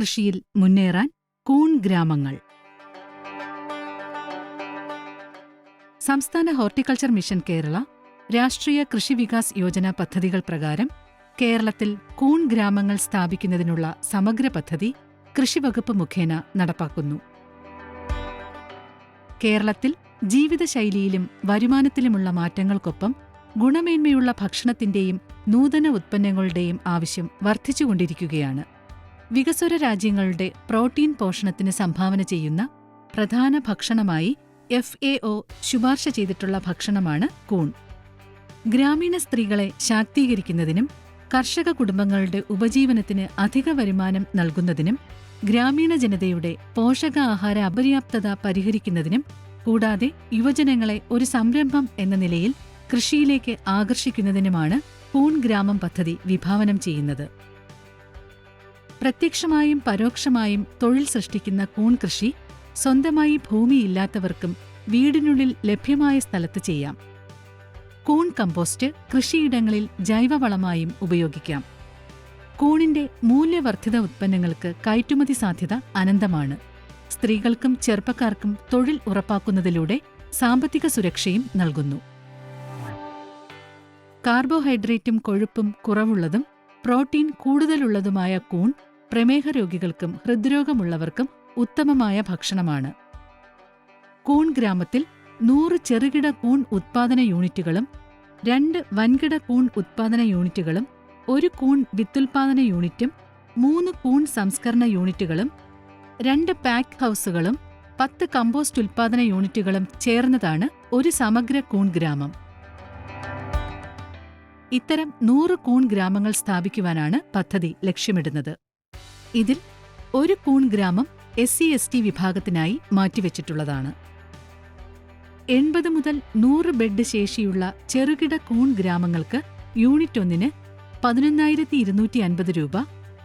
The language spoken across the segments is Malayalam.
കൃഷിയിൽ മുന്നേറാൻ കൂൺ ഗ്രാമങ്ങൾ. സംസ്ഥാന ഹോർട്ടിക്കൾച്ചർ മിഷൻ കേരള രാഷ്ട്രീയ കൃഷി വികാസ് യോജന പദ്ധതികൾ പ്രകാരം കേരളത്തിൽ കൂൺ ഗ്രാമങ്ങൾ സ്ഥാപിക്കുന്നതിനുള്ള സമഗ്ര പദ്ധതി കൃഷിവകുപ്പ് മുഖേന നടപ്പാക്കുന്നു. കേരളത്തിൽ ജീവിതശൈലിയിലും വരുമാനത്തിലുമുള്ള മാറ്റങ്ങൾക്കൊപ്പം ഗുണമേന്മയുള്ള ഭക്ഷണത്തിന്റെയും നൂതന ഉത്പന്നങ്ങളുടെയും ആവശ്യം വർദ്ധിച്ചുകൊണ്ടിരിക്കുകയാണ്. വികസ്വര രാജ്യങ്ങളുടെ പ്രോട്ടീൻ പോഷണത്തിന് സംഭാവന ചെയ്യുന്ന പ്രധാന ഭക്ഷണമായി എഫ് എ ഒ ശുപാർശ ചെയ്തിട്ടുള്ള ഭക്ഷണമാണ് കൂൺ. ഗ്രാമീണ സ്ത്രീകളെ ശാക്തീകരിക്കുന്നതിനും കർഷക കുടുംബങ്ങളുടെ ഉപജീവനത്തിന് അധിക വരുമാനം നൽകുന്നതിനും ഗ്രാമീണ ജനതയുടെ പോഷകാഹാര അപര്യാപ്തത പരിഹരിക്കുന്നതിനും കൂടാതെ യുവജനങ്ങളെ ഒരു സംരംഭം എന്ന നിലയിൽ കൃഷിയിലേക്ക് ആകർഷിക്കുന്നതിനുമാണ് കൂൺ ഗ്രാമം പദ്ധതി വിഭാവനം ചെയ്യുന്നത്. പ്രത്യക്ഷമായും പരോക്ഷമായും തൊഴിൽ സൃഷ്ടിക്കുന്ന കൂൺ കൃഷി സ്വന്തമായി ഭൂമിയില്ലാത്തവർക്കും വീടിനുള്ളിൽ ലഭ്യമായ സ്ഥലത്ത് ചെയ്യാം. കൂൺ കമ്പോസ്റ്റ് കൃഷിയിടങ്ങളിൽ ജൈവവളമായും ഉപയോഗിക്കാം. കൂണിന്റെ മൂല്യവർദ്ധിത ഉത്പന്നങ്ങൾക്ക് കയറ്റുമതി സാധ്യത അനന്തമാണ്. സ്ത്രീകൾക്കും ചെറുപ്പക്കാർക്കും തൊഴിൽ ഉറപ്പാക്കുന്നതിലൂടെ സാമ്പത്തിക സുരക്ഷയും നൽകുന്നു. കാർബോഹൈഡ്രേറ്റും കൊഴുപ്പും കുറവുള്ളതും പ്രോട്ടീൻ കൂടുതലുള്ളതുമായ കൂൺ പ്രമേഹ രോഗികൾക്കും ഹൃദ്രോഗമുള്ളവർക്കും ഉത്തമമായ ഭക്ഷണമാണ്. കൂൺ ഗ്രാമത്തിൽ നൂറ് ചെറുകിട കൂൺ ഉത്പാദന യൂണിറ്റുകളും രണ്ട് വൻകിട കൂൺ ഉത്പാദന യൂണിറ്റുകളും ഒരു കൂൺ വിത്തുൽപാദന യൂണിറ്റും മൂന്ന് കൂൺ സംസ്കരണ യൂണിറ്റുകളും രണ്ട് പാക്ക് ഹൗസുകളും പത്ത് കമ്പോസ്റ്റ് ഉൽപാദന യൂണിറ്റുകളും ചേർന്നതാണ് ഒരു സമഗ്ര കൂൺ ഗ്രാമം. ഇത്തരം നൂറ് കൂൺ ഗ്രാമങ്ങൾ സ്ഥാപിക്കുവാനാണ് പദ്ധതി ലക്ഷ്യമിടുന്നത്. ഇതിൽ ഒരു കൂൺ ഗ്രാമം എസ് സി എസ് ടി വിഭാഗത്തിനായി മാറ്റിവെച്ചിട്ടുള്ളതാണ്. എൺപത് മുതൽ നൂറ് ബെഡ് ശേഷിയുള്ള ചെറുകിട കൂൺ ഗ്രാമങ്ങൾക്ക് യൂണിറ്റ് ഒന്നിന് പതിനൊന്നായിരത്തി ഇരുന്നൂറ്റി അൻപത് രൂപ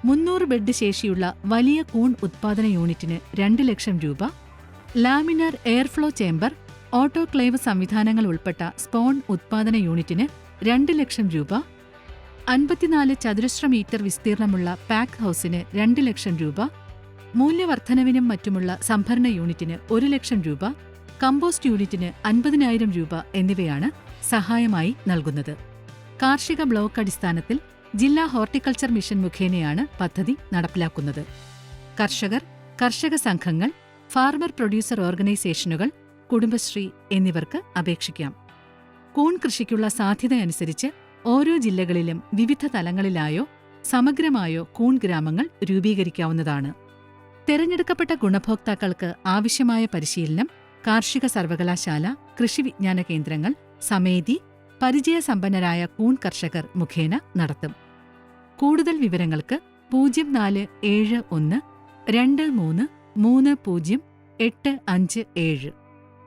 മുന്നൂറ് ബെഡ് ശേഷിയുള്ള വലിയ കൂൺ ഉത്പാദന യൂണിറ്റിന് രണ്ട് ലക്ഷം രൂപ ലാമിനാർ എയർഫ്ലോ ചേംബർ ഓട്ടോക്ലേവ് സംവിധാനങ്ങൾ ഉൾപ്പെട്ട സ്പോൺ ഉത്പാദന യൂണിറ്റിന് രണ്ട് ലക്ഷം രൂപ അൻപത്തിനാല് ചതുരശ്ര മീറ്റർ വിസ്തീർണമുള്ള പാക്ക് ഹൗസിന് രണ്ട് ലക്ഷം രൂപ മൂല്യവർദ്ധനവിനും മറ്റുമുള്ള സംഭരണ യൂണിറ്റിന് ഒരു ലക്ഷം രൂപ കമ്പോസ്റ്റ് യൂണിറ്റിന് അൻപതിനായിരം രൂപ എന്നിവയാണ് സഹായമായി നൽകുന്നത്. കാർഷിക ബ്ലോക്ക് അടിസ്ഥാനത്തിൽ ജില്ലാ ഹോർട്ടിക്കൾച്ചർ മിഷൻ മുഖേനയാണ് പദ്ധതി നടപ്പിലാക്കുന്നത്. കർഷകർ കർഷക സംഘങ്ങൾ ഫാർമർ പ്രൊഡ്യൂസർ ഓർഗനൈസേഷനുകൾ കുടുംബശ്രീ എന്നിവർക്ക് അപേക്ഷിക്കാം. കൂൺ കൃഷിക്കുള്ള സാധ്യതയനുസരിച്ച് ഓരോ ജില്ലകളിലും വിവിധ തലങ്ങളിലായോ സമഗ്രമായോ കൂൺ ഗ്രാമങ്ങൾ രൂപീകരിക്കാവുന്നതാണ്. തെരഞ്ഞെടുക്കപ്പെട്ട ഗുണഭോക്താക്കൾക്ക് ആവശ്യമായ പരിശീലനം കാർഷിക സർവകലാശാല കൃഷി വിജ്ഞാന കേന്ദ്രങ്ങൾ സമേതി പരിചയസമ്പന്നരായ കൂൺ കർഷകർ മുഖേന നടത്തും. കൂടുതൽ വിവരങ്ങൾക്ക് പൂജ്യം നാല് ഏഴ് ഒന്ന് രണ്ട് മൂന്ന് മൂന്ന് പൂജ്യം എട്ട് അഞ്ച് ഏഴ്.